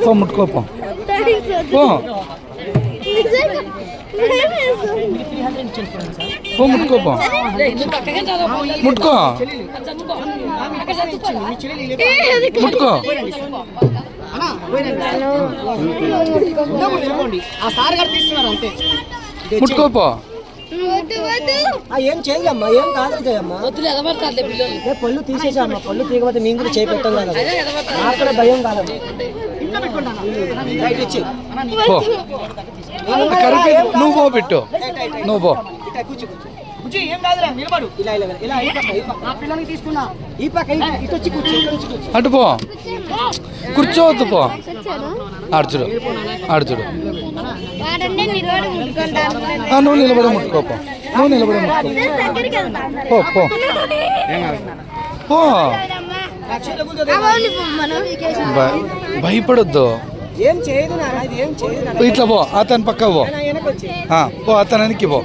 పో ముట్టుకో పో. పో. పో ముట్టుకో ముట్టుకో. ముట్టుకో ఆ సార్ గారు తీస్తున్నారు అంతే ముట్టుకో పో ఆ, ఏం చేయమ్మా ఏం కాదు చేయమ్మా ఏ పళ్ళు తీసేసామ్మా పళ్ళు తీయకపోతే మేము కూడా చేపెట్టాం కదా. నాకు కూడా భయం కాదమ్మా. రైట్ ఇచ్చి. నువ్వు పో పెట్టు. నువ్వు పో. అటు పో. కూర్చోవద్దు పో. ముట్టుకుంటాను ఆ, నువ్వు నిలబడి ముట్టుకో పో. నువ్వు నిలబడి ముట్టుకో. వెళ్తాను పో భయపడొద్దు. ఇట్లా పో అతని పక్క పో. పో అతనికి పో.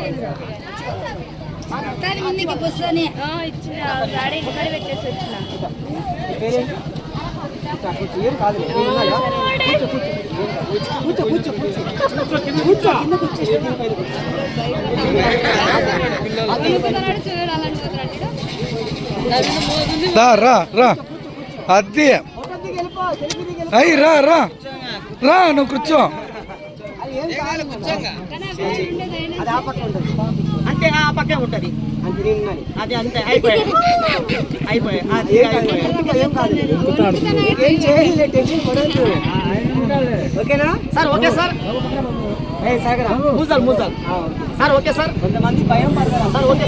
ముందుకి కూర్చో. కూర్చో కూర్చో కింద కూర్చో. రా రా రా. అయ్యి రా రా రా నువ్వు కూర్చో అది ఏం కాదు అది ఆ పక్క ఉంటుంది. అది అంతే అయిపోయాయి. అయిపోయాయి. అది? ఓకేనా? Sir okay sir. మూజల్ మూజల్. Sir okay sir. కొంతమంది భయం పడతారా. Sir okay